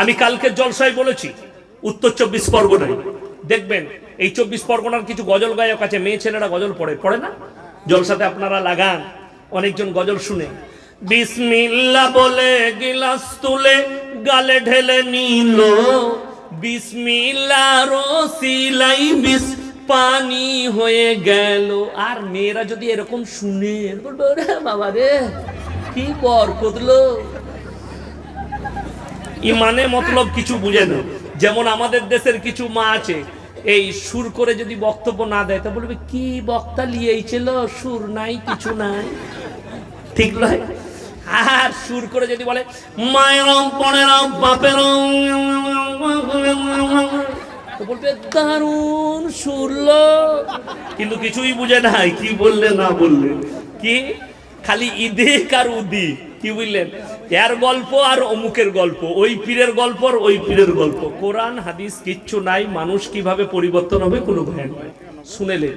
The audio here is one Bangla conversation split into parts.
আমি কালকে জলসায় বলেছি, উত্তর চব্বিশ পরগনায়। দেখবেন, এই চব্বিশ পরগনার কিছু গজল গায়ক আছে, মেয়ে ছেলেরা গজল পড়ে পড়ে না? জলসাতে আপনারা লাগান, অনেকজন গজল শুনে। বিসমিল্লা বলে গিলাস তুলে গালে ঢেলে নিল। বিসমিল্লা রসিলাই বিস পানি হয়ে গেল। আর মেয়েরা যদি এরকম শুনে বাবা রে, কি বর কদলো ইমানে মতলব কিছু বুঝে না। যেমন আমাদের দেশের কিছু মা আছে, এই সুর করে যদি বক্তব্য না দেয়, তা বলবে, কি বক্তা লিয়েছিল? সুর নাই, কিছু নাই। ঠিক নয়? আর সুর করে যদি বলে, মায়েরম, পনেরম, বাপেরম। তো বলবে, দারুণ সুরল কিন্তু কিছুই বুঝে নাই কি বললে না বললে। কি? খালি ইদিক আর উদিক, কি বুঝলেন? এর গল্প আর অমুকের গল্প, ওই পীরের গল্প আর ওই পীরের গল্প। কোরআন, হাদিস কিচ্ছু নাই, মানুষ কীভাবে পরিবর্তন হবে কোনো ভয় নাই। শুনেলেন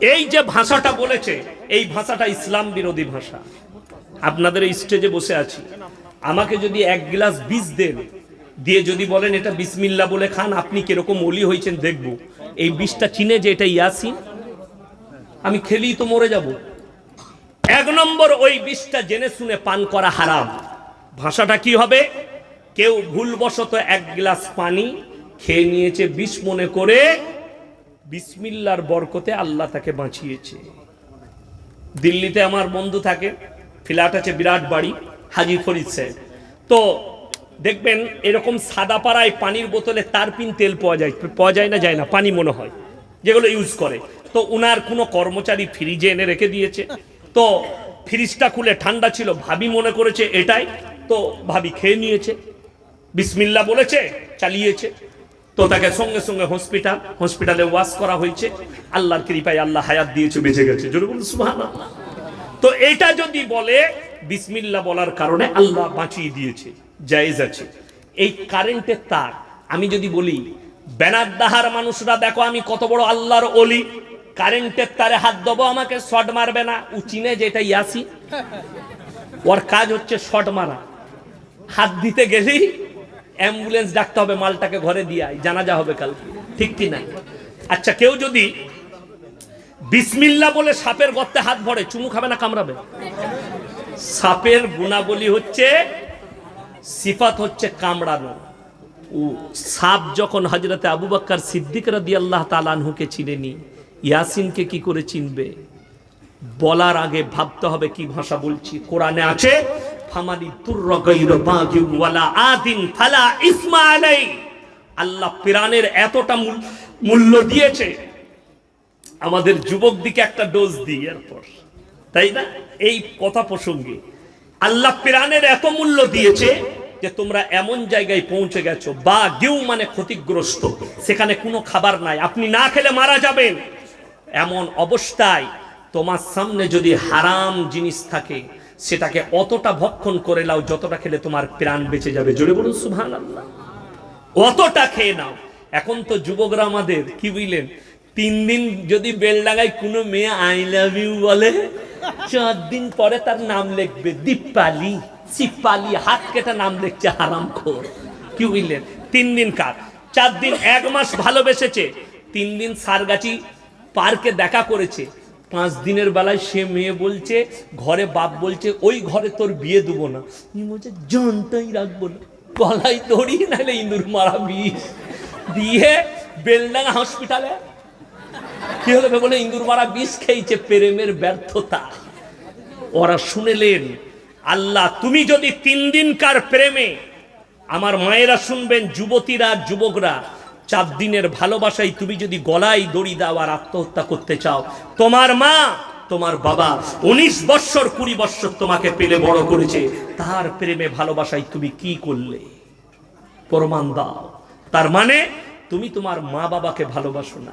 এই যে ভাষাটা বলেছে, এই ভাষাটা ইসলাম বিরোধী ভাষা। আপনাদের এই স্টেজে বসে আছি। আমাকে যদি এক গ্লাস বীজ দেন, দিয়ে যদি বলেন এটা বিসমিল্লা বলে খান, আপনি কীরকম অলি হয়েছেন দেখব। এই বিষটা চিনে যে এটা ইয়াসিন? আমি খেলেই তো মরে যাব। এক নম্বর ওই বিষটা জেনে শুনে পান করা হারাম। ভাষাটা কি হবে? কেউ ভুলবশত এক গ্লাস পানি খেয়ে নিয়েছে, বিষ মনে করে বিসমিল্লার বরকতে আল্লাহ তাকে বাঁচিয়েছে। দিল্লিতে আমার বন্ধু থাকে, ফ্ল্যাট আছে, বিরাট বাড়ি, হাজি ফরিদ তো দেখবেন এরকম সাদা পাড়ায় পানির বোতলে তারপিন তেল পাওয়া যায় পাওয়া যায় না যায় না, পানি মনে হয়, যেগুলো ইউজ করে। তো উনার কোনো কর্মচারী ফ্রিজে এনে রেখে দিয়েছে। তো ফ্রিজটা খুলে ঠান্ডা ছিল, ভাবি মনে করেছে এটাই, তো ভাবি খেয়ে নিয়েছে। বিসমিল্লা বলেছে, চালিয়েছে। তো তাকে সঙ্গে সঙ্গে হসপিটাল হসপিটালে ওয়াশ করা হয়েছে। আল্লাহর কৃপায় আল্লাহ হায়াত দিয়েছে, বেঁচে গেছে। তো এটা যদি বলে, বিসমিল্লা বলার কারণে আল্লাহ বাঁচিয়ে দিয়েছে, জায়েজ আছে। এই কারেন্টের তার, আমি যদি বলি ব্যানার দাহার মানুষরা, দেখো আমি কত বড় আল্লাহর অলি। কারেন্টের তারে হাত দেবো, আমাকে শট মারবে না। ও চিনে যেটা ইয়াসি ওর কাজ হচ্ছে শট মারা। হাত দিতে গেলেই অ্যাম্বুলেন্স ডাকতে হবে, মালটাকে ঘরে দিয়ে জানাজা হবে কালকে। ঠিক কি না? আচ্ছা কেউ যদি বিসমিল্লা বলে সাপের গর্তে হাত ভরে, চুমু খাবে না কামড়াবে? সাপের গুণাবলী হচ্ছে, সিফাত হচ্ছে কামড়ানো। সাপ যখন হজরতে আবু বাক্কার সিদ্দিক রাদি আল্লাহ তালানহুকে চিনেনি ইয়াসিনকে কি করে চিনবে? বলার আগে ভাবতে হবে কি ভাষা বলছি। কোরআনে আছে ফালা আল্লাহ পিরানের এতটা মূল্য দিয়েছে। আমাদের যুবক দিকে একটা ডোজ দিই এরপর। তাই না? এই কথা প্রসঙ্গে। আল্লাহ পিরানের এত মূল্য দিয়েছে যে তোমরা এমন জায়গায় পৌঁছে গেছো বা গেউ মানে ক্ষতিগ্রস্ত। সেখানে কোনো খাবার নাই। আপনি না খেলে মারা যাবেন। এমন অবস্থায় তোমার সামনে যদি হারাম জিনিস থাকে, সেটাকে অতটা ভক্ষণ করে নাও যতটা খেলে তোমার প্রাণ বেঁচে যাবে। জোরে বলুন সুভান অতটা খেয়ে নাও। এখন তো যুবকরা আমাদের, কি বুঝলেন? তিন দিন যদি বেলডাঙ্গায় কোনো মেয়ে আই লাভ ইউ বলে, চার দিন পরে তার নাম লিখবে দীপালি। সিপালি হাত কেটে নাম লিখছে হারাম খোর। কি বুঝলেন? তিন দিন কার? চার দিন, এক মাস ভালোবেসেছে। তিন দিন সারগাছি পার্কে দেখা করেছে। পাঁচ দিনের বেলায় সে মেয়ে বলছে, ঘরে বাপ বলছে, ওই ঘরে তোর বিয়ে দেবো না। বলছে জানটাই রাখব না। গলায় দড়ি, নাহলে ইঁদুর মারা বিষ দিয়ে বেলডাঙ্গা হসপিটালে কি হলো বলে, ইঁদুর মারা বিষ খেয়েছে প্রেমের ব্যর্থতা। ওরা শুনেলেন, আল্লাহ, তুমি যদি তিন দিনকার প্রেমে আমার মায়েরা শুনবেন, যুবতীরা যুবকরা চার দিনের ভালোবাসায় তুমি যদি গলায় দড়ি দাও আর আত্মহত্যা করতে চাও, তোমার মা, তোমার বাবা উনিশ বৎসর, কুড়ি বৎসর তোমাকে পেলে বড় করেছে। তার প্রেমে, ভালোবাসায় তুমি কি করলে? প্রমাণ দাও। তার মানে তুমি তোমার মা বাবাকে ভালোবাসো না।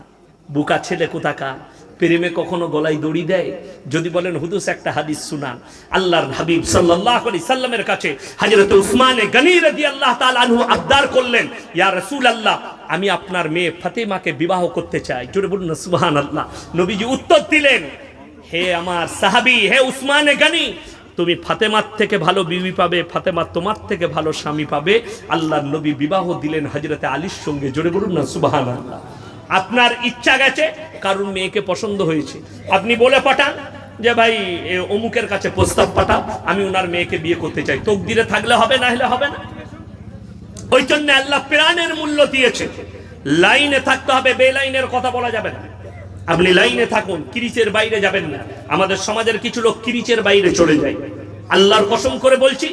বুকা ছেলে কোথাকার? প্রেমে কখনো গলায় দড়ি দেয়? যদি বলেন, হুদুস একটা হাদিস শুনান। আল্লাহর হাবিব সাল্লাল্লাহু আলাইহি সাল্লামের কাছে হযরত উসমানে গনি রাদিয়াল্লাহু তাআলা আনহু আবদার করলেন, ইয়া রাসূলুল্লাহ, আমি আপনার মেয়ে ফাতেমাকে বিবাহ করতে চাই। জোরে বলুন না, সুবহানাল্লাহ। নবীজি উত্তর দিলেন, হে আমার সাহাবী, হে উসমানে গনি, তুমি ফাতেমার থেকে ভালো বিবি পাবে, ফাতেমা তোমার থেকে ভালো স্বামী পাবে। আল্লাহর নবী বিবাহ দিলেন হজরতে আলীর সঙ্গে। জোরে বলুন না সুবাহান আল্লাহ আপনার ইচ্ছা গেছে কারণ মেয়েকে পছন্দ হয়েছে। আপনি বলে পাঠান যে, ভাই অমুকের কাছে প্রস্তাব পাঠাও, আমি ওনার মেয়েকে বিয়ে করতে চাই। তকদিরে থাকলে হবে, না হলে হবে না? ওই জন্য আল্লাহ প্রাণের মূল্য দিয়েছে। লাইনে থাকতে হবে বে লাইনের কথা বলা যাবে না। আপনি লাইনে থাকুন, কিরিচের বাইরে যাবেন না। আমাদের সমাজের কিছু লোক কিরিচের বাইরে চলে যায়। আল্লাহর কসম করে বলছি,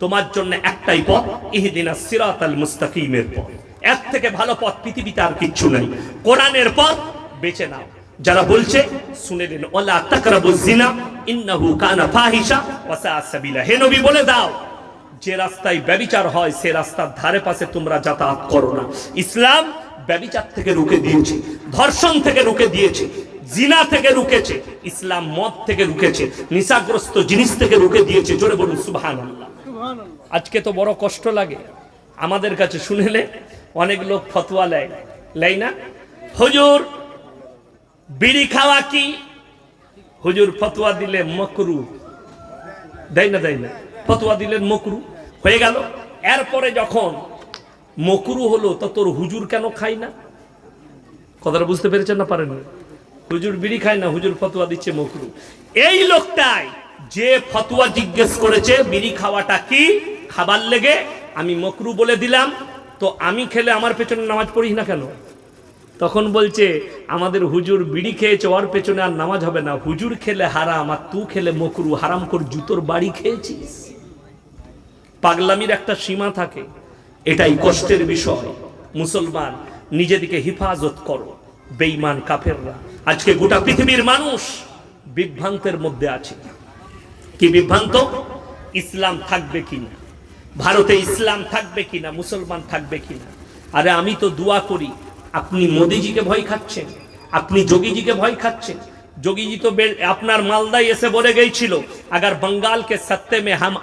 তোমার জন্য একটাই পথ, ইহদিনা সিরাত আল মুস্তাকিমের পথ। এর থেকে ভালো পথ পৃথিবীতে আর কিচ্ছু নাই। কোরআনের পথ বেছে নাও। যারা বলছে শুনে নিন। ওলা তাকরাবু জিনা ইন্নাহু কানা ফাহিশা ওয়া সাআ সাবিলা। হে নবী বলে দাও যে রাস্তায় ব্যবিচার হয় সে রাস্তার ধারে পাশে তোমরা যাতায়াত করো না। ইসলাম ব্যবিচার থেকে রুখে দিয়েছে ধর্ষণ থেকে রুখে দিয়েছে জিনা থেকে রুখেছে ইসলাম মদ থেকে রুখেছে নিশাগ্রস্ত জিনিস থেকে রুখে দিয়েছে। জোরে বলুন সুবহান আজকে তো বড় কষ্ট লাগে। আমাদের কাছে শুনেলে অনেক লোক ফতোয়া লেয়। লেয় না? হুজুর, বিড়ি খাওয়া কি? হুজুর ফতোয়া দিলে মকরু। দেয় না দেয় না? ফতোয়া দিলেন মকরু। হয়ে গেল। এরপরে যখন মকরু হলো, তো তোর হুজুর কেন খাই না? কথাটা বুঝতে পেরেছেন না পারেন হুজুর বিড়ি খায় না, হুজুর ফতোয়া দিচ্ছে মকরু। এই লোকটাই যে ফতোয়া জিজ্ঞেস করেছে, বিড়ি খাওয়াটা কি? খাবার লেগে আমি মকরু বলে দিলাম। তো আমি খেলে আমার পেছনে নামাজ পড়িস না কেন? তখন বলছে, আমাদের হুজুর বিড়ি খেয়েছে, ওর পেছনে আর নামাজ হবে না। হুজুর খেলে হারাম আর তু খেলে মকরু। হারাম কর, জুতোর বাড়ি খেয়েছিস? পাগলামির একটা সীমা থাকে। এটাই কষ্টের বিষয়। মুসলমান, নিজেদিকে হিফাজত করো, বেঈমান কাফেররা। আজকে গোটা পৃথিবীর মানুষ বিভ্রান্তের মধ্যে আছে। কি বিভ্রান্ত? ইসলাম থাকবে কিনা ভারতে ইসলাম থাকবে কিনা, মুসলমান থাকবে কিনা? আরে আমি তো দোয়া করি, আপনি মোদিজিকে ভয় খাচ্ছেন, আপনি যোগীজিকে ভয় খাচ্ছেন। যোগীজি তো আপনার মালদায় এসে বলে গেছিল, আগার बंगाल के सत्ते में हम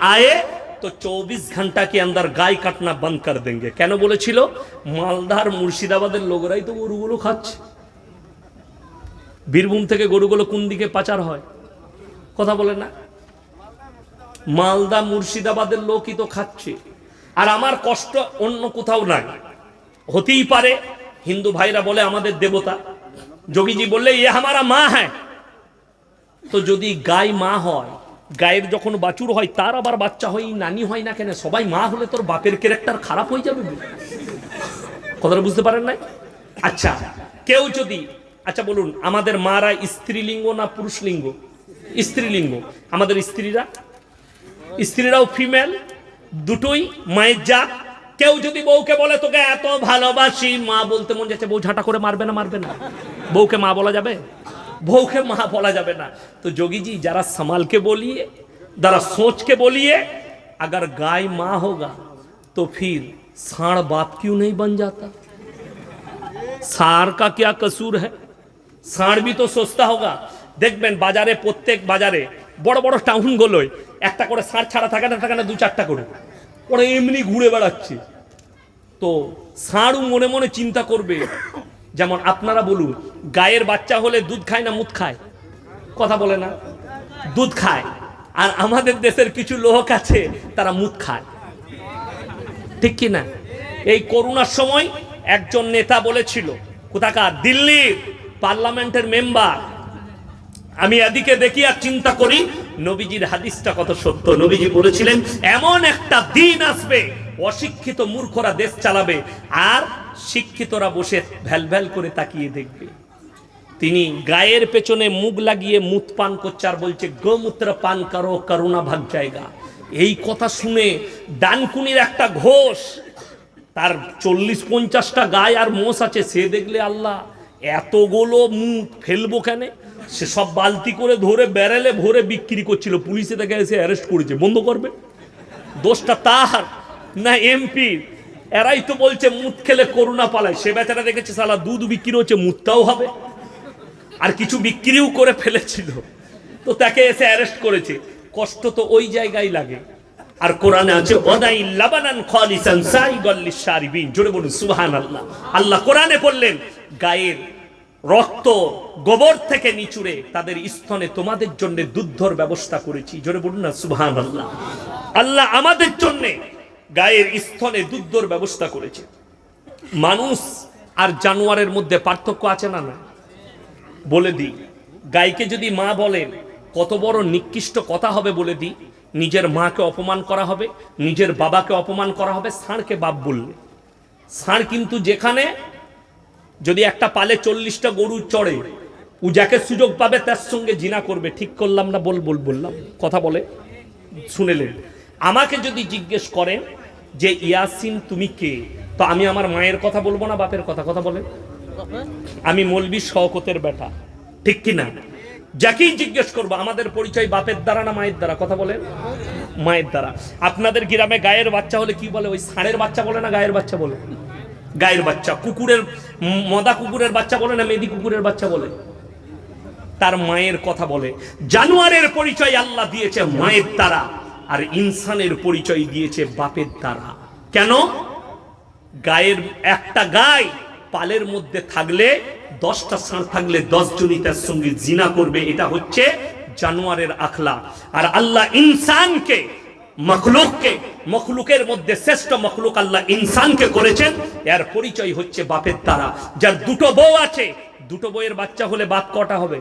তো চৌবিশ ঘণ্টা কি আন্দার গায়ে কাটনা বন্ধ কর দেনগে কেন বলেছিল? মালদার মুর্শিদাবাদের লোকরাই তো গরুগুলো খাচ্ছে। বীরভূম থেকে গরুগুলো কোন দিকে পাচার হয়? কথা বলে না? মালদা মুর্শিদাবাদের লোকই তো খাচ্ছে। আর আমার কষ্ট অন্য কোথাও নাই। হতেই পারে, হিন্দু ভাইরা বলে আমাদের দেবতা। যোগীজি বললে, এ হামারা মা হ্যাঁ। তো যদি গাই মা হয়, গায়ের যখন বাছুর হয়, তার আবার বাচ্চা হয়, নানি হয় না কেন? সবাই মা হলে তোর বাপের ক্যারেক্টার খারাপ হয়ে যাবে। কথাটা বুঝতে পারেন নাই? আচ্ছা কেউ যদি আচ্ছা বলুন, আমাদের মারা স্ত্রীলিঙ্গ না পুরুষ পুরুষলিঙ্গ? স্ত্রীলিঙ্গ। আমাদের স্ত্রীরা স্ত্রীরাও ফিমেল, দুটোই মায়ের যা কেউ যদি বউকে বলে, তোকে এত ভালোবাসি, মা বলতে মন যাচ্ছে, বউ ঝাঁটা করে মারবে না মারবে না? বউকে মা বলা যাবে? বউকে মা বলা যাবে না। তো যোগীজি, যারা সামালকে বলিয়ে, যারা সোচকে বলিয়ে अगर গায়ে মা होगा তো फिर साढ़ বাপ क्यों নেই बन जाता সার কা क्या কসুর है সার भी তো সস্তা होगा দেখবেন বাজারে, প্রত্যেক বাজারে বড় বড় টাউনগুলোয় একটা করে ষাঁড় ছাড়া থাকে না থাকে না, দু চারটা করে। ওরা এমনি ঘুরে বেড়াচ্ছে। তো ষাঁড়ও মনে মনে চিন্তা করবে। যেমন আপনারা বলুন, গায়ের বাচ্চা হলে দুধ খায় না মুদ খায়? কথা বলে না? দুধ খায়। আর আমাদের দেশের কিছু লোক আছে, তারা মুদ খায়। ঠিক কি না? এই করোনার সময় একজন নেতা বলেছিল, কোথাকার? দিল্লির পার্লামেন্টের মেম্বার। আমি এদিকে দেখি আর চিন্তা করি নবীজির হাদিসটা কত সত্য? নবীজি বলেছিলেন, এমন একটা দিন আসবে, অশিক্ষিত মূর্খরা দেশ চালাবে, আর শিক্ষিতরা বসে ভ্যাল ভ্যাল করে তাকিয়ে দেখবে। তিনি গায়ের পেছনে মুখ লাগিয়ে মুত পান করছে আর বলছে গোমূত্র পান করো, করুণা ভাগ জায়গা। এই কথা শুনে ডানকুনির একটা ঘোষ, তার চল্লিশ পঞ্চাশটা গায়ে আর মোষ আছে, সে দেখলে আল্লাহ, এতগুলো মুখ ফেলব কেন? সে সব বালতি করে ধরে ব্যারেলে ভরে বিক্রি করছিল। পুলিশে তাকে এসে অ্যারেস্ট করেছে। বন্ধ করবে? দোষটা তার, না এমপি। এরাই তো বলছে মুত খেলে করোনা পালায়। সে বেচারা দেখেছে সালা দুধ বিক্রি হচ্ছে মুতটাও হবে। আর কিছু বিক্রিও করে ফেলেছিল। তো তাকে এসে অ্যারেস্ট করেছে। কষ্ট তো ওই জায়গায় লাগে। আর কোরআনে আছে ওদাই লাবানান খালিসান সাইগাল লিশারিবিন জোরে বলুন, সুবহানাল্লাহ। আল্লাহ কোরআনে বললেন, গায়ের রক্ত গোবর থেকে নিচুড়ে তাদের স্তনে তোমাদের জন্য দুধর ব্যবস্থা করেছি। জোরে বলুন না সুবহান আল্লাহ আল্লাহ আমাদের জন্য গায়ের স্তনে দুধর ব্যবস্থা করেছে। মানুষ আর জানোয়ারের মধ্যে পার্থক্য আছে না না বলে দিই গাইকে যদি মা বলেন কত বড় নিকৃষ্ট কথা হবে, বলে দিই, নিজের মাকে অপমান করা হবে, নিজের বাবাকে অপমান করা হবে, ষাঁড়কে বাপ বললে। ষাঁড় কিন্তু যেখানে যদি একটা পালে চল্লিশটা গরু চড়ে ও যাকে সুযোগ পাবে, তার সঙ্গে জিনা করবে। ঠিক করলাম না, বল বল, বললাম। কথা বলে শুনেলেন আমাকে যদি জিজ্ঞেস করেন যে, ইয়াসিন, তুমি কে? তো আমি আমার মায়ের কথা বলব না, বাপের কথা? কথা বলে। আমি মলবি শওকতের বেটা। ঠিক কি না যাকেই জিজ্ঞেস করব, আমাদের পরিচয় বাপের দ্বারা না মায়ের দ্বারা? কথা বলেন মায়ের দ্বারা। আপনাদের গ্রামে গায়ের বাচ্চা হলে কি বলে? ওই ষাঁড়ের বাচ্চা বলে না গায়ের বাচ্চা বলে? গায়ের বাচ্চা। কুকুরের, মদা কুকুরের বাচ্চা বলে না মেদি কুকুরের বাচ্চা বলে? তার মায়ের কথা বলে। জানোয়ারের পরিচয় আল্লাহ দিয়েছে মায়ের দ্বারা, আর ইনসানের পরিচয় দিয়েছে বাপের দ্বারা। কেন? গায়ের একটা গায় পালের মধ্যে থাকলে, দশটা ষাঁড় থাকলে দশ জনই তার সঙ্গে জিনা করবে। এটা হচ্ছে জানোয়ারের আখলা। আর আল্লাহ ইনসানকে মখলুককে মখলুকের মধ্যে শ্রেষ্ঠ মখলুক আল্লাহ ইনসানকে করেছেন। এর পরিচয় হচ্ছে বাপের দ্বারা যার দুটো বউ আছে দুটো বইয়ের বাচ্চা হলে বাপ কটা হবে?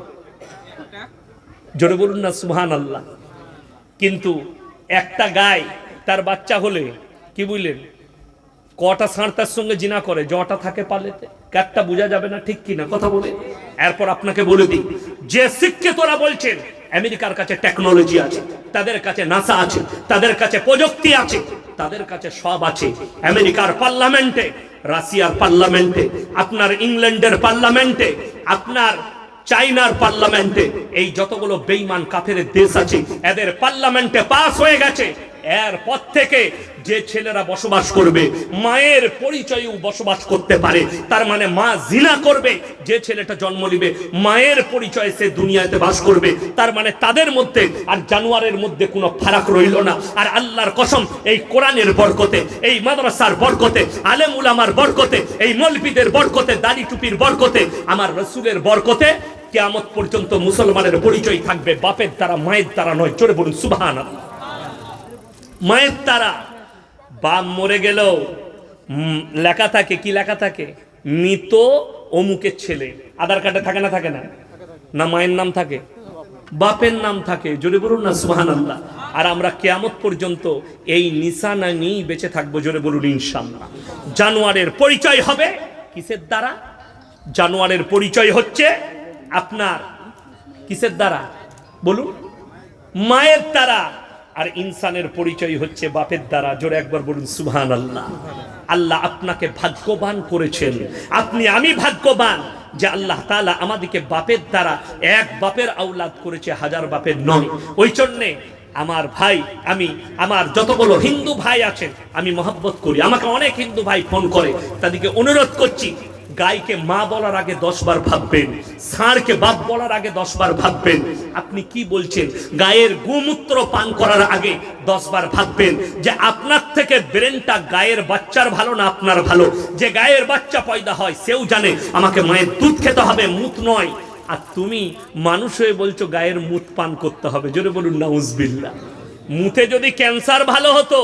জোরে বলুন না সুহান আল্লাহ কিন্তু একটা গায় তার বাচ্চা হলে কি বুঝলেন? কটা ষাঁড় তার সঙ্গে জিনা করে জটা থাকে পালেতে। কাকটা বোঝা যাবে না ঠিক কিনা কথা বলে। এরপর আপনাকে বলে দিই যে শিক্ষিতরা বলছেন আমেরিকার কাছে টেকনোলজি আছে, তাদের কাছে নাসা আছে, তাদের কাছে প্রযুক্তি আছে, তাদের কাছে সব আছে। আমেরিকার পার্লামেন্টে রাশিয়ার পার্লামেন্টে আপনার ইংল্যান্ডের পার্লামেন্টে আপনার চাইনার পার্লামেন্টে এই যতগুলো বেইমান কাফের দেশ আছে, এদের পার্লামেন্টে পাস হয়ে গেছে। এরপর থেকে যে ছেলেরা বসবাস করবে, মায়ের পরিচয়েও বসবাস করতে পারে। তার মানে মা জিনা করবে, যে ছেলেটা জন্ম নিবে, মায়ের পরিচয়ে সে দুনিয়াতে বাস করবে। তার মানে তাদের মধ্যে আর জানোয়ারের মধ্যে কোনো ফারাক রইল না। আর আল্লাহর কসম, এই কোরআনের বরকতে, এই মাদ্রাসার বরকতে, আলেম উলামার বরকতে, এই মলবিদের বরকতে, দাড়ি টুপির বরকতে, আমার রসুলের বরকতে কেয়ামত পর্যন্ত মুসলমানের পরিচয় থাকবে। বাপের দ্বারা, মায়ের দ্বারা নয়। চলে বলুন সুবাহান মায়ের তারা। বাপ মরে গেলেও লেখা থাকে, কি লেখা থাকে? মৃত অমুকের ছেলে। আধার কার্ডে থাকে না থাকে না? না মায়ের নাম থাকে? বাপের নাম থাকে? জোরে বলুন না সুহান আল্লাহ আর আমরা কেয়ামত পর্যন্ত এই নিশানা নিয়েই বেঁচে থাকব, জোরে বলুন ইনশাল্লাহ জানোয়ারের পরিচয় হবে কিসের দ্বারা? জানোয়ারের পরিচয় হচ্ছে আপনার। কিসের দ্বারা? বলুন। মায়ের দ্বারা আর ইনসানের পরিচয় হচ্ছে বাপের দ্বারা। জোরে একবার বলুন সুবহান আল্লাহ আল্লাহ আপনাকে ভাগ্যবান করেছেন। আপনি আমি ভাগ্যবান যে আল্লাহ তালা আমাদেরকে বাপের দ্বারা এক বাপের আওলাদ করেছে, হাজার বাপের নয়। ওই জন্যে আমার ভাই, আমি, আমার যতগুলো হিন্দু ভাই আছেন আমি মহব্বত করি। আমাকে অনেক হিন্দু ভাই ফোন করে, তাদেরকে অনুরোধ করছি গাইকে মা বলার আগে দশ বার ভাববেন ষাঁড়কে বাপ বলার আগে দশ বার ভাববেন। আপনি কি বলছেন? গায়ের গোমূত্র পান করার আগে দশ বার ভাববেন যে আপনার থেকে ব্রেনটা গায়ের বাচ্চার ভালো না আপনার ভালো? যে গায়ের বাচ্চা পয়দা হয়, সেও জানে, আমাকে মায়ের দুধ খেতে হবে মুখ নয়। আর তুমি মানুষ হয়ে বলছো গায়ের মুখ পান করতে হবে, জোরে বলুন না উজবিল্লা মুতে যদি ক্যান্সার ভালো হতো,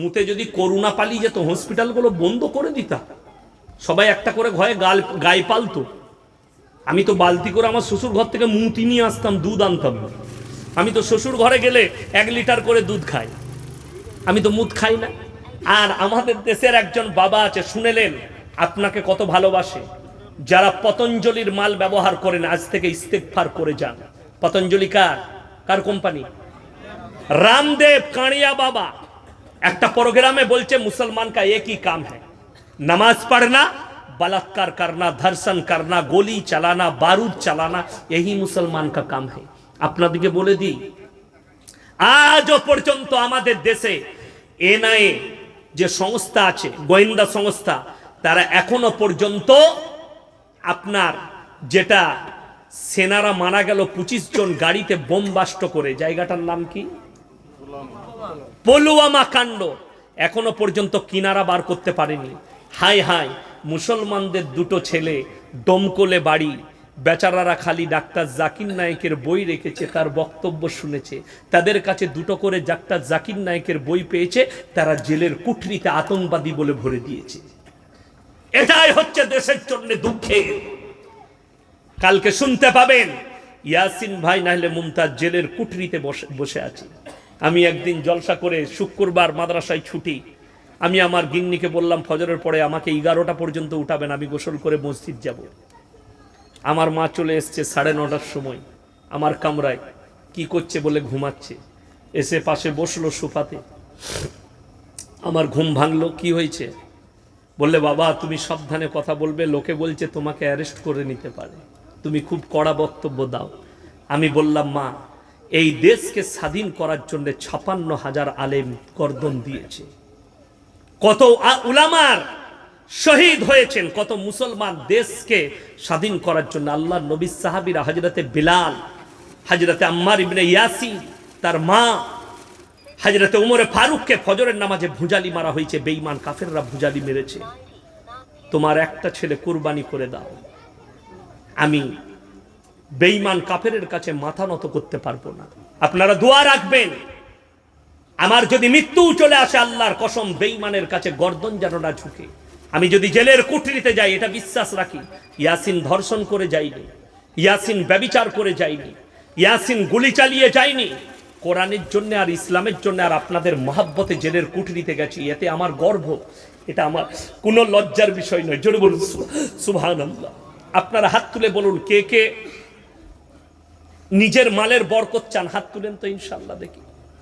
মুতে যদি করোনা পালিয়ে যেত, হসপিটালগুলো বন্ধ করে দিতা সবাই একটা করে ঘরে গাল, গায়ে পালতো। আমি তো বালতি করে আমার শ্বশুর ঘর থেকে মুতি নিয়ে আসতাম, দুধ আনতাম। না আমি তো শ্বশুর ঘরে গেলে এক লিটার করে দুধ খাই। আমি তো মুদ খাই না। আর আমাদের দেশের একজন বাবা আছে, শুনেলেন, আপনাকে কত ভালোবাসে। যারা পতঞ্জলির মাল ব্যবহার করেন, আজ থেকে ইস্তেকফার করে যান। পতঞ্জলি কার? কার কোম্পানি? রামদেব কাঁড়িয়া বাবা। একটা প্রোগ্রামে বলছে, মুসলমান কা একই কাম হ্যাঁ नमाज पढ़ना बलात्कार करना धर्षण करना गोली चलाना बारूद चलाना यही मुसलमान का काम है আপনাদেরকে বলে দিই আজও পর্যন্ত আমাদের দেশে এনআইএ যে সংস্থা আছে গোয়েন্দা সংস্থা তারা এখনো পর্যন্ত আপনার যেটা সেনারা মারা গেল পঁচিশ জন গাড়িতে বোমবাস্ট করে জায়গাটার নাম কি পলুয়ামা কাণ্ড এখনো পর্যন্ত কিনারা বার করতে পারেনি হাই হাই, মুসলমানদের দুটো ছেলে দমকলে বাড়ি, বেচারারা খালি ডাক্তার জাকির নায়েকের বই রেখেছে, তার বক্তব্য শুনেছে, তাদের কাছে দুটো করে ডাক্তার জাকির নায়েকের বই পেয়েছে, তারা জেলের কুঠরিতে আতঙ্কবাদী বলে ভরে দিয়েছে। এটাই হচ্ছে দেশের জন্য দুঃখের কালকে শুনতে পাবেন, ইয়াসিন ভাই না হলে মুমতাজ জেলের কুঠরিতে বসে বসে আছে। আমি একদিন জলসা করে শুক্রবার মাদ্রাসায় ছুটি আমি আমার গিন্নিকে বললাম, ফজরের পরে আমাকে এগারোটা পর্যন্ত উঠাবেন, আমি গোসল করে মসজিদ যাব। আমার মা চলে এসছে সাড়ে নটার সময়, আমার কামরায়। কি করছে বলে ঘুমাচ্ছে। এসে পাশে বসল সোফাতে। আমার ঘুম ভাঙলো, কি হয়েছে? বললে, বাবা, তুমি সাবধানে কথা বলবে, লোকে বলছে তোমাকে অ্যারেস্ট করে নিতে পারে। তুমি খুব কড়া বক্তব্য দাও। আমি বললাম, মা, এই দেশকে স্বাধীন করার জন্য ছাপান্ন হাজার আলেম গর্দন দিয়েছে। কত উলামার শহীদ হয়েছেন, কত মুসলমান দেশকে স্বাধীন করার জন্য। আল্লাহ নবী সাহাবিরা হাজরতে বিলাল হাজরতে আম্মার ইবনে ইয়াসি তার মা হাজরতে উমরে ফারুককে ফজরের নামাজে ভুজালি মারা হয়েছে, বেঈমান কাফেররা ভুজালি মেরেছে। তোমার একটা ছেলে কুরবানি করে দাও। আমি বেঈমান কাফেরের কাছে মাথা নত করতে পারব না। আপনারা দোয়া রাখবেন। আমার যদি মৃত্যু চলে আসে আল্লাহর কসম, বেঈমানের কাছে গর্দন যেন না ঝুঁকে। আমি যদি জেলের কুটরিতে যাই, এটা বিশ্বাস রাখি। ইয়াসিন ধর্ষণ করে যাইনি ইয়াসিন ব্যবিচার করে যাইনি ইয়াসিন গুলি চালিয়ে যায়নি। কোরআনের জন্য আর ইসলামের জন্য আর আপনাদের মহাব্বতে জেলের কুটরিতে গেছি, এতে আমার গর্ব। এটা আমার কোনো লজ্জার বিষয় নয়। জোরে বলুন সুবহান আপনারা হাত তুলে বলুন, কে কে নিজের মালের বরকত চান? হাত তুলেন তো ইনশাল্লাহ দেখি।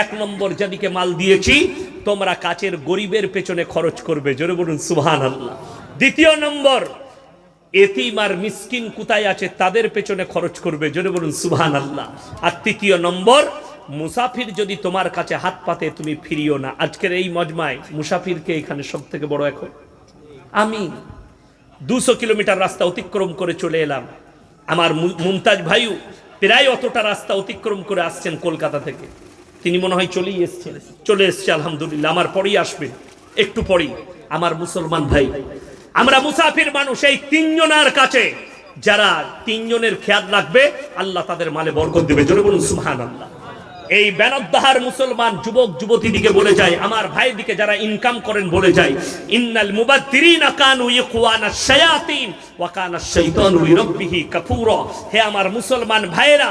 এক নম্বর যাদিকে মাল দিয়েছি, তোমরা কাচের গরিবের পেছনে খরচ করবে। জোরে বলুন সুহান আল্লাহ দ্বিতীয় নম্বর, এতিম আর মিসকিন কোথায় আছে তাদের পেছনে খরচ করবে। জোরে বলুন সুহান আল্লাহ আর তৃতীয় নম্বর, মুসাফির যদি তোমার কাছে হাত পাতে, তুমি ফিরিও না। আজকের এই মজমায় মুসাফিরকে এখানে সব থেকে বড় এখন আমি দুশো কিলোমিটার রাস্তা অতিক্রম করে চলে এলাম। আমার মুমতাজ ভাইও প্রায় অতটা রাস্তা অতিক্রম করে আসছেন কলকাতা থেকে। তিনি মনে হয় চলেই এসছেন। চলে এসছে, আলহামদুলিল্লাহ। আমার পরেই আসবেন একটু পরেই। আমার মুসলমান ভাই। আমরা মুসাফির মানুষ, এই তিনজনের কাছে। যারা তিনজনের খেয়াল রাখবে, আল্লাহ তাদের মালে বরকত দেবে। জোরে বলুন সুবহান আল্লাহ এই বেনদ্দাহার মুসলমান যুবক, যুবতী দিকে বলে যায়, আমার ভাই দিকে যারা ইনকাম করেন বলে যায়, ইন্নাল মুবাদ্দিরিনা কানু ইখওয়ানা শায়াতিন ওয়া কানা শাইতানু লিরাব্বিহি কাফুরা। হে আমার মুসলমান ভাইরা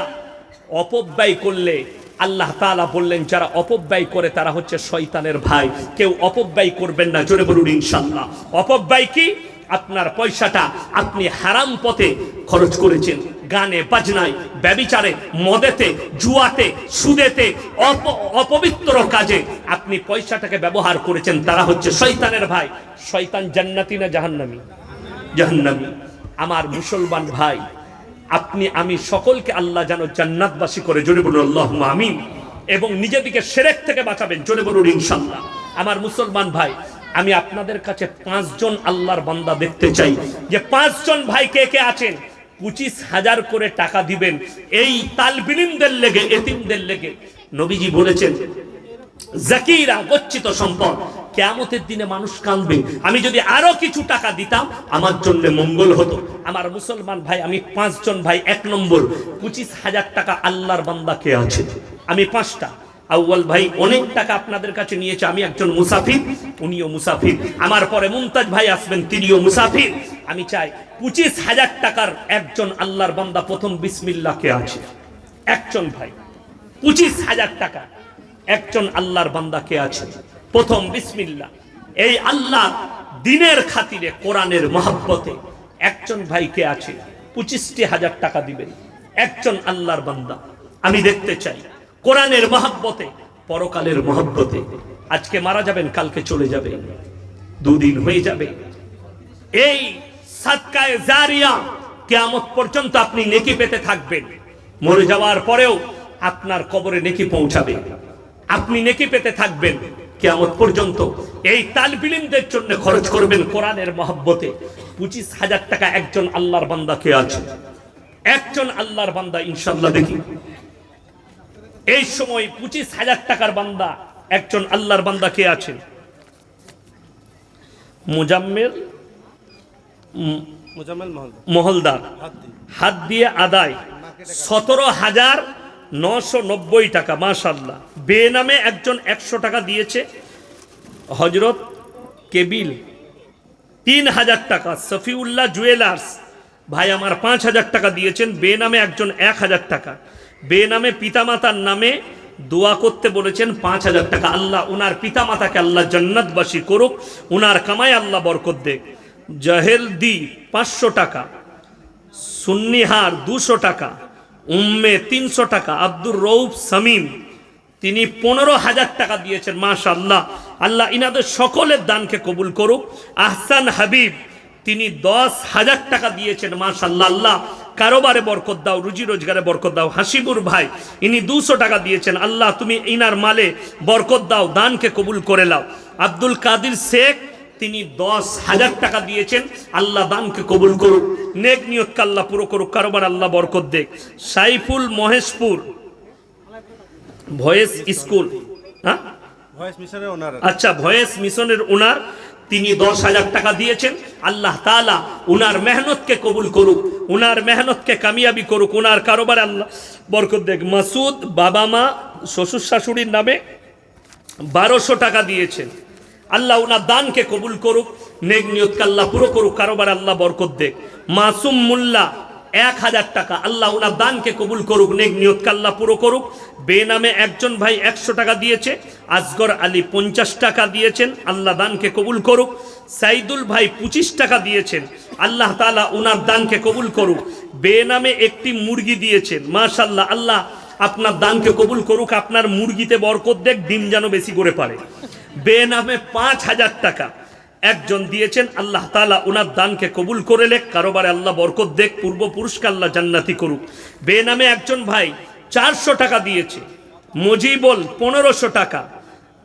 অপব্যয় করলে আল্লাহ তাআলা বললেন, যারা অপব্যয় করে তারা হচ্ছে শয়তানের ভাই। কেউ অপব্যয় করবেন না, জোরে বলুন ইনশাআল্লাহ। অপব্যয় কি? আপনার পয়সাটা আপনি হারাম পথে খরচ করেছেন। গানে, বাজনায়, ব্যবিচারে, মদেতে, জুয়াতে, সুদেতে, অপ- অপবিত্র কাজে আপনি পয়সাটাকে ব্যবহার করেছেন, তারা হচ্ছে শয়তানের ভাই। শয়তান জান্নাতি না জাহান্নামি? জাহান্নামি। আমার মুসলমান ভাই আপনি, আমি সকলকে আল্লাহ যেন জান্নাতবাসী করে, জোরে বলুন আল্লাহ আমিন। এবং নিজেদিকে সেরেক থেকে বাঁচাবেন, জোরে বলুন ইনশাল্লাহ আমার মুসলমান ভাই, আমি আপনাদের কাছে পাঁচজন আল্লাহর বান্দা দেখতে চাই। যে পাঁচজন ভাই কে কে আছেন? পঁচিশ হাজার করে টাকা দিবেন। এই তালবিলিমদের লেগে, এতিমদের লেগে। নবীজি বলেছেন, জাকিরা, গচ্ছিত সম্পদ। কেয়ামতের দিনে মানুষ কাঁদবে। আমি যদি আরও কিছু টাকা দিতাম, আমার জন্য মঙ্গল হতো। আমার মুসলমান ভাই, আমি পাঁচজন ভাই, এক নম্বর। পঁচিশ হাজার টাকা আল্লাহর বান্দা কে আছে। আমি পাঁচটা। আউ্বাল ভাই অনেক টাকা আপনাদের কাছে নিয়েছে। আমি একজন মুসাফির, উনিও মুসাফির। আমার পরে মুমতাজ ভাই আসবেন, তিনিও মুসাফির। আমি চাই পঁচিশ হাজার টাকার একজন আল্লাহর বান্দা প্রথম বিসমিল্লাহ কে আছে। একজন ভাই, পঁচিশ হাজার টাকা একজন আল্লাহর বান্দা কে আছে। প্রথম বিসমিল্লাহ। এই আল্লাহ দিনের খাতিরে, কোরআনের মহাব্বতে একজন ভাই কে আছে, পঁচিশটি হাজার টাকা দিবেন। একজন আল্লাহর বান্দা। আমি দেখতে চাই, কোরআনের মহাব্বতে, পরকালের মহাব্বতে, আজকে মারা যাবেন, কালকে চলে যাবে দুদিন হয়ে যাবে। এই সাদকায়ে জারিয়া কেয়ামত পর্যন্ত আপনি নেকি পেতে থাকবেন। মরে যাওয়ার পরেও আপনার কবরে নেকি পৌঁছাবে। আপনি নেকি পেতে থাকবেন। কেয়ামত পর্যন্ত এই তালবিলিমদের জন্য খরচ করবেন কোরআনের মহব্বতে পঁচিশ হাজার টাকা একজন আল্লাহর বান্দা কে আছে? একজন আল্লাহর বান্দা ইনশাল্লাহ দেখি। এই সময় পঁচিশ হাজার টাকার বান্দা একজন আল্লাহর বান্দা কে আছেন মুজাম্মেল মোজাম্মেল মহল মহলদার। হাত দিয়ে আদায়। সতেরো হাজার নশো নব্বই টাকা মাশাল্লাহ বেনামে একজন একশো টাকা দিয়েছে হজরত কেবিল। তিন হাজার টাকা, সফিউল্লাহ জুয়েলার্স। ভাই, আমার পাঁচ হাজার টাকা দিয়েছেন, বেনামে একজন এক হাজার টাকা। বেনামে পিতামাতার নামে দোয়া করতে বলেছেন পাঁচ হাজার টাকা। আল্লাহ, উনার পিতামাতাকে আল্লাহ জান্নাতবাসী করুক, উনার কামায় আল্লাহ বরকত দেখ জাহেল দি পাঁচশো টাকা, সুন্নিহার দুশো টাকা উম্মে তিনশো টাকা, আব্দুর রৌফ সামিম, তিনি পনেরো হাজার টাকা দিয়েছেন মাশা আল্লাহ আল্লাহ ইনাদের সকলের দানকে কবুল করুক। আহসান হাবিব, তিনি দশ হাজার টাকা দিয়েছেন মাশাল্লাহ আল্লাহ কারোবারে বরকত দাও, রুজি রোজগারে বরকত দাও। হাসিবুর ভাই, ইনি দুশো টাকা দিয়েছেন, আল্লাহ তুমি ইনার মালে বরকত দাও, দানকে কবুল করে লাও আব্দুল কাদির শেখ তিনি দশ হাজার টাকা দিয়েছেন। আল্লাহ দানকে কবুল করুক। নেক নিয়ত আল্লাহ পুরো করুক। কারোবার আল্লাহ বরকত দেখ সাইফুল মহেশপুর ভয়েস স্কুল হ্যাঁ? আচ্ছা ভয়েস মিশনের ওনার তিনি দশ হাজার টাকা দিয়েছেন। আল্লাহ তালা উনার মেহনতকে কবুল করুক। উনার মেহনতকে কামিয়াবি করুক। উনার কারোবার আল্লাহ বরকত দেখ মাসুদ বাবা মা শ্বশুর শাশুড়ির নামে বারোশো টাকা দিয়েছেন। আল্লাহ উনার দানকে কবুল করুক, নেক নিয়তকে আল্লাহ পুরো করুক, কারোবার আল্লাহ বরকত দেখ মাসুম মোল্লা, এক হাজার টাকা, আল্লাহ উনার দানকে কবুল করুক, নেক নিয়তকে আল্লাহ পুরো করুক। বেনামে একজন ভাই একশো টাকা দিয়েছে আসগর আলী পঞ্চাশ টাকা দিয়েছেন, আল্লাহ দানকে কবুল করুক। সাইদুল ভাই পঁচিশ টাকা দিয়েছেন, আল্লাহ তালা উনার দানকে কবুল করুক। বেনামে একটি মুরগি দিয়েছেন মাশাল্লাহ আল্লাহ আপনার দানকে কবুল করুক, আপনার মুরগিতে বরকত দেখ, ডিম যেন বেশি করে পারে। বেনামে পাঁচ হাজার টাকা। একজন দিয়েছেন, আল্লাহ তালা ওনার দানকে কবুল করে লেখ কারোবারে আল্লাহ বরকত দেখ পূর্বপুরুষকে আল্লাহ জান্নাতি করুক। বেনামে একজন ভাই চারশো টাকা দিয়েছে, মজিবল পনেরোশো টাকা,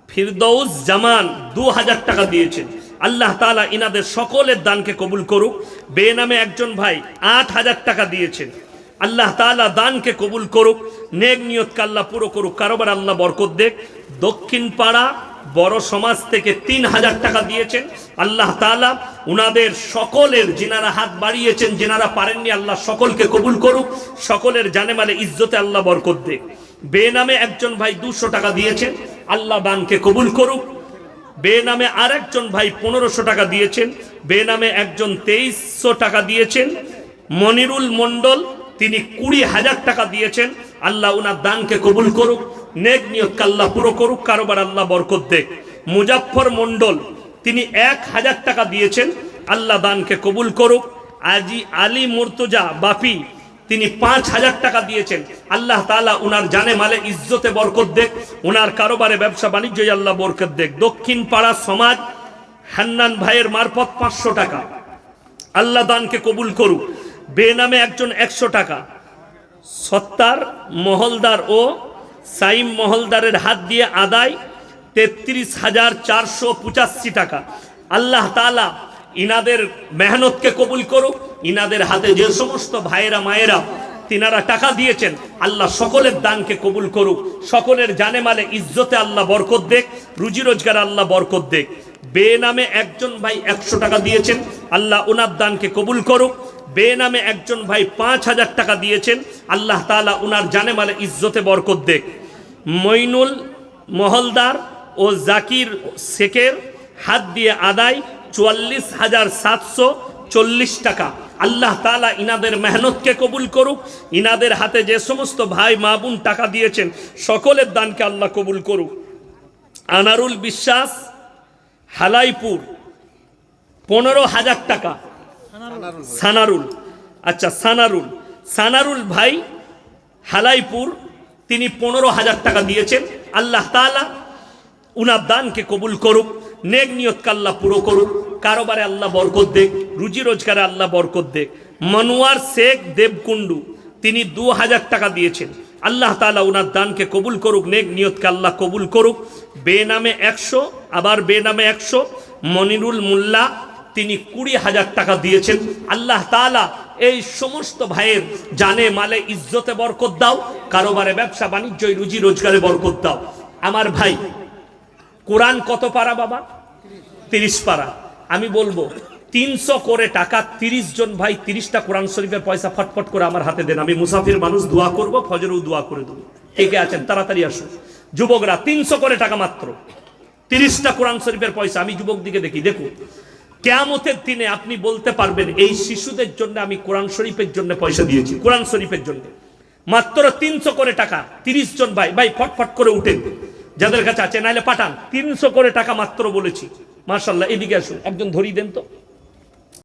ফিরদৌস জামান দু হাজার টাকা দিয়েছেন আল্লাহ তালা ইনাদের সকলের দানকে কবুল করুক। বেনামে একজন ভাই আট হাজার টাকা দিয়েছেন আল্লাহ তালা দানকে কবুল করুক। নেক নিয়তকে আল্লাহ পুরো করুক, কারোবার আল্লাহ বরকত দেখ দক্ষিণ পাড়া বড় সমাজ থেকে তিন হাজার টাকা দিয়েছেন। আল্লাহ তালা উনাদের সকলের, যিনারা হাত বাড়িয়েছেন, যিনারা পারেননি, আল্লাহ সকলকে কবুল করুক। সকলের জানে মালে ইজ্জতে আল্লাহ বরকত দেখ বেনামে একজন ভাই দুশো টাকা দিয়েছেন, আল্লাহ দানকে কবুল করুক। বেনামে আর একজন ভাই পনেরোশো টাকা দিয়েছেন, বেনামে একজন তেইশশো টাকা দিয়েছেন। মনিরুল মণ্ডল, তিনি কুড়ি হাজার টাকা দিয়েছেন, আল্লাহ উনার দানকে কবুল করুক। নেক নিয়ত আল্লাহ পুরো করুক, কারোবার আল্লাহ বরকত দেখ মুজাফর মন্ডল তিনি এক হাজার টাকা দিয়েছেন, আল্লাহ দানকে কবুল করুক। আজি আলী মুর্তজা বাপি, তিনি পাঁচ হাজার টাকা দিয়েছেন। আল্লাহ তালা উনার জানে মালে ইজ্জতে বরকত দেখ উনার কারোবারে ব্যবসা বাণিজ্য আল্লাহ বরকত দেখ দক্ষিণ পাড়া সমাজ, হান্নান ভাইয়ের মারফত পাঁচশো টাকা। আল্লাহ দানকে কবুল করুক। বেনামে একজন একশো টাকা। সত্তার, মহলদার ও সাইম মহলদারের হাত দিয়ে আদায় তেত্রিশ হাজার চারশো পঁচাশি টাকা। আল্লাহ তালা ইনাদের মেহনতকে কবুল করুক, ইনাদের হাতে যে সমস্ত ভাইয়েরা, মায়েরা তিনারা টাকা দিয়েছেন, আল্লাহ সকলের দানকে কবুল করুক। সকলের জানে মালে ইজ্জতে আল্লাহ বরকত দেখ রুজি রোজগার আল্লাহ বরকত দেখ বেনামে একজন ভাই একশো টাকা দিয়েছেন, আল্লাহ ওনার দানকে কবুল করুক। বেনামে একজন ভাই পাঁচ হাজার টাকা দিয়েছেন। আল্লাহ তালা উনার জানে মালে ইজ্জতে বরকত দেখ মইনুল মহলদার ও জাকির শেখের হাত দিয়ে আদায় চুয়াল্লিশ হাজার সাতশো চল্লিশ টাকা। আল্লাহ তালা ইনাদের মেহনতকে কবুল করুক। ইনাদের হাতে যে সমস্ত ভাই মা বোন টাকা দিয়েছেন, সকলের দানকে আল্লাহ কবুল করুক। আনারুল বিশ্বাস হালাইপুর, পনেরো হাজার টাকা। সানারুল আচ্ছা সানারুল। সানারুল ভাই হালাইপুর, তিনি পনেরো হাজার টাকা দিয়েছেন। আল্লাহ তালা উনার দানকে কবুল করুক, নেক নিয়ত আল্লাহ পুরো করুক, কারোবারে আল্লাহ বরকত দেখ রুজি রোজগারে আল্লাহ বরকত দেখ মনোয়ার শেখ দেবকুন্ডু তিনি দু হাজার টাকা দিয়েছেন। আল্লাহ তালা ওনার দানকে কবুল করুক, নেক নিয়তকে আল্লাহ কবুল করুক। বেনামে একশো, আবার বেনামে একশো, মনিরুল মোল্লা তিনি কুড়ি হাজার টাকা দিয়েছেন। আল্লাহ তালা এই সমস্ত ভাইয়ের জানে, মালে, ইজ্জতে বরকত দাও, কারোবারে ব্যবসা বাণিজ্য রুজি, রোজগারে বরকত দাও। আমার ভাই, কোরআন কত পারা বাবা? তিরিশ পারা। আমি বলব, তিনশো করে টাকা, তিরিশ জন ভাই তিরিশটা কোরআন শরীফের পয়সা ফটফট করে আমার হাতে দেন। আমি মুসাফির মানুষ, দোয়া করব, ফজরেও দোয়া করে দেবো। কে আছেন, তাড়াতাড়ি আসুন। যুবকরা, তিনশো করে টাকা মাত্র। তিরিশটা কোরআন শরীফের পয়সা, আমি যুবক দিকে দেখি, দেখুন। কেয়ামতের দিনে আপনি বলতে পারবেন এই শিশুদের জন্য আমি কোরআন শরীফের জন্য পয়সা দিয়েছি। কোরআন শরীফের জন্য। মাত্র তিনশো করে টাকা তিরিশ জন ভাই ভাই ফটফট করে উঠেন যাদের কাছে আছে নাইলে পাঠান। তিনশো করে টাকা মাত্র বলেছি। মার্শাল্লাহ এদিকে আসুন। একজন ধরিয়ে দেন তো।